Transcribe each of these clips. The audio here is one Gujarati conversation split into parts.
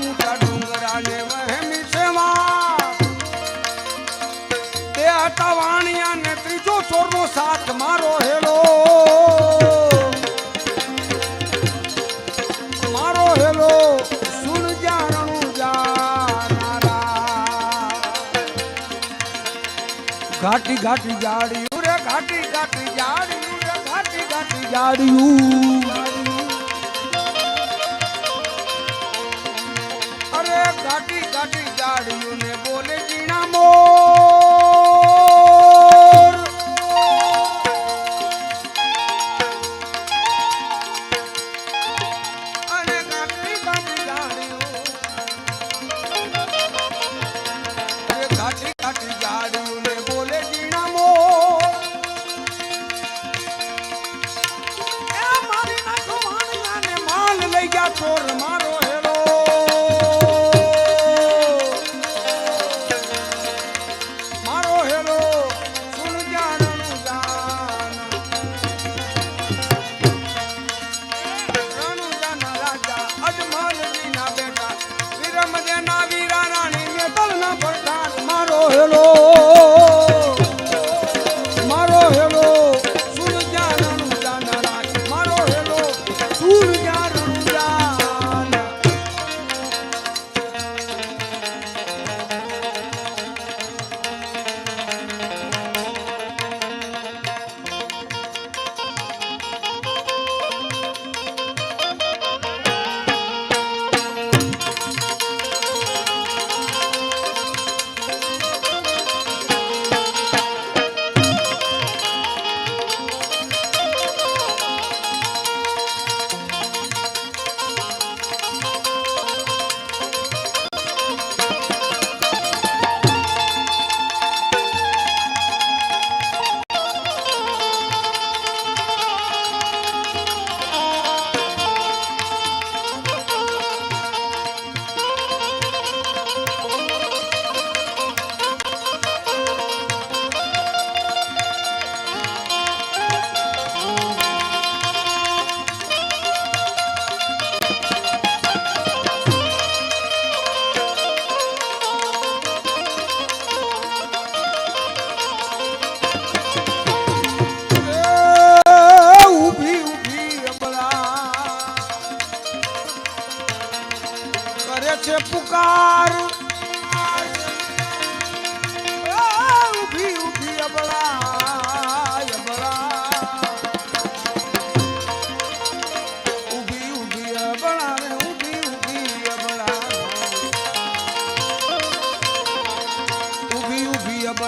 ઊંચા ઊંચા ડુંગરા ને વહેમી છે તે હતા વાણિયા ને ત્રીજો ચોરનો સાથ મારો હેલો. મારો હેલો, સુન જાણું જાનારા. ઘાટી ઘાટી જાડિયું રે, ઘાટી ઘાટી જાડ્યું રે, ઘાટી ઘાટી જાડિયું. ઘાટી જાડિયું ને બોલે જીણા મોર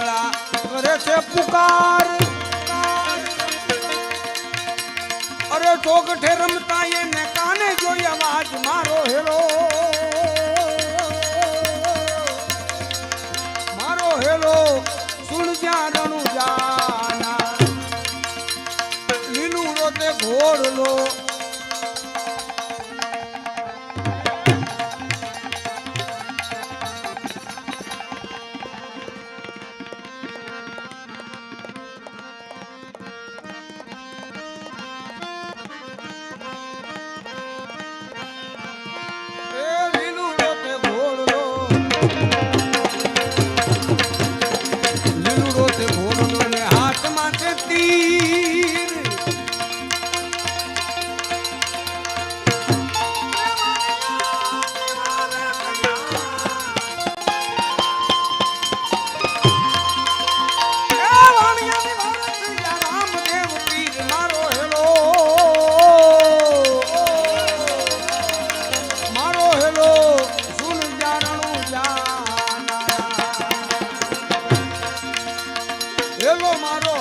અબળા કરે છે પુકાર. અરે ચોકઠે રમતા એને કાને જોઈ અવાજ મારો હેલો. મારો હેલો, સુણ જ્યાં રણુ જાના લીલું રોતે ઘોડલો પેલો મારો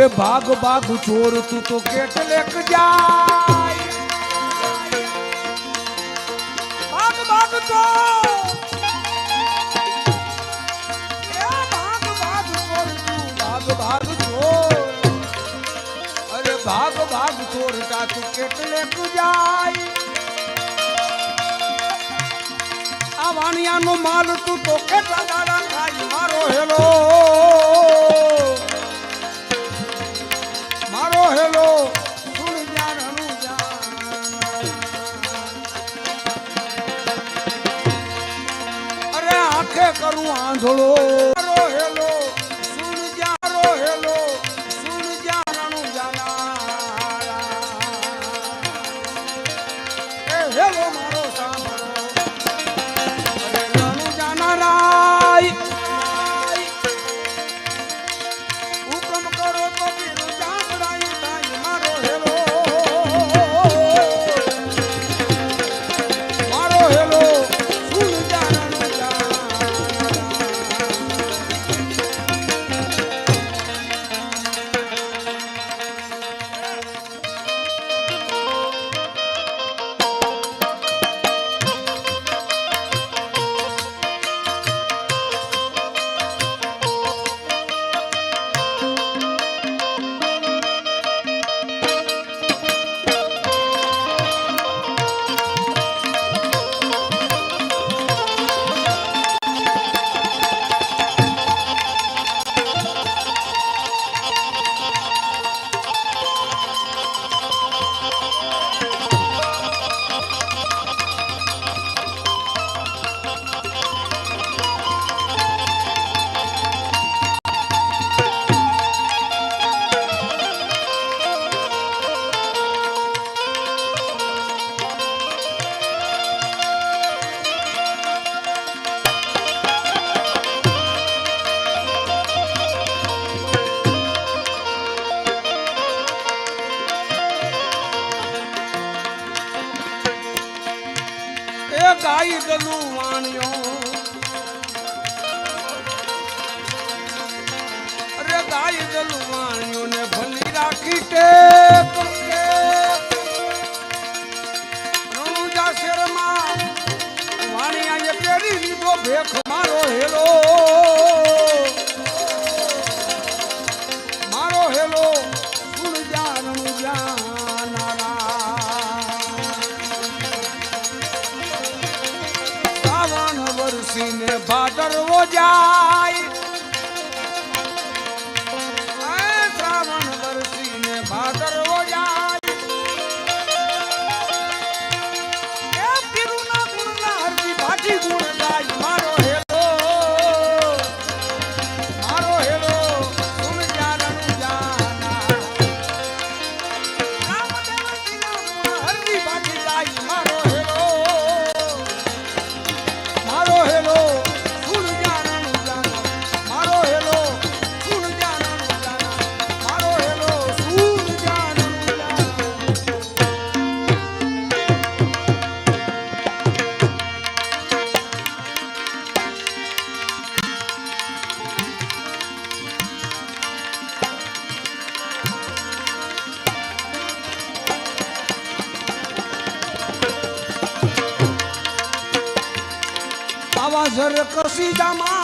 હવે ભાગ ભાગ ચોર તું તો કેટલેક જાય. ભાગ ભાગ ચોર ભાગ ચોર અરે ભાગ ભાગ ચોર તું કેટલેક જાય. આ વાણિયાનો માલ તું તો કેટલા દાડા ખાઈ મારો હેલો. હલો અરે આંખે કરું આંધળો. নজর কষি জামা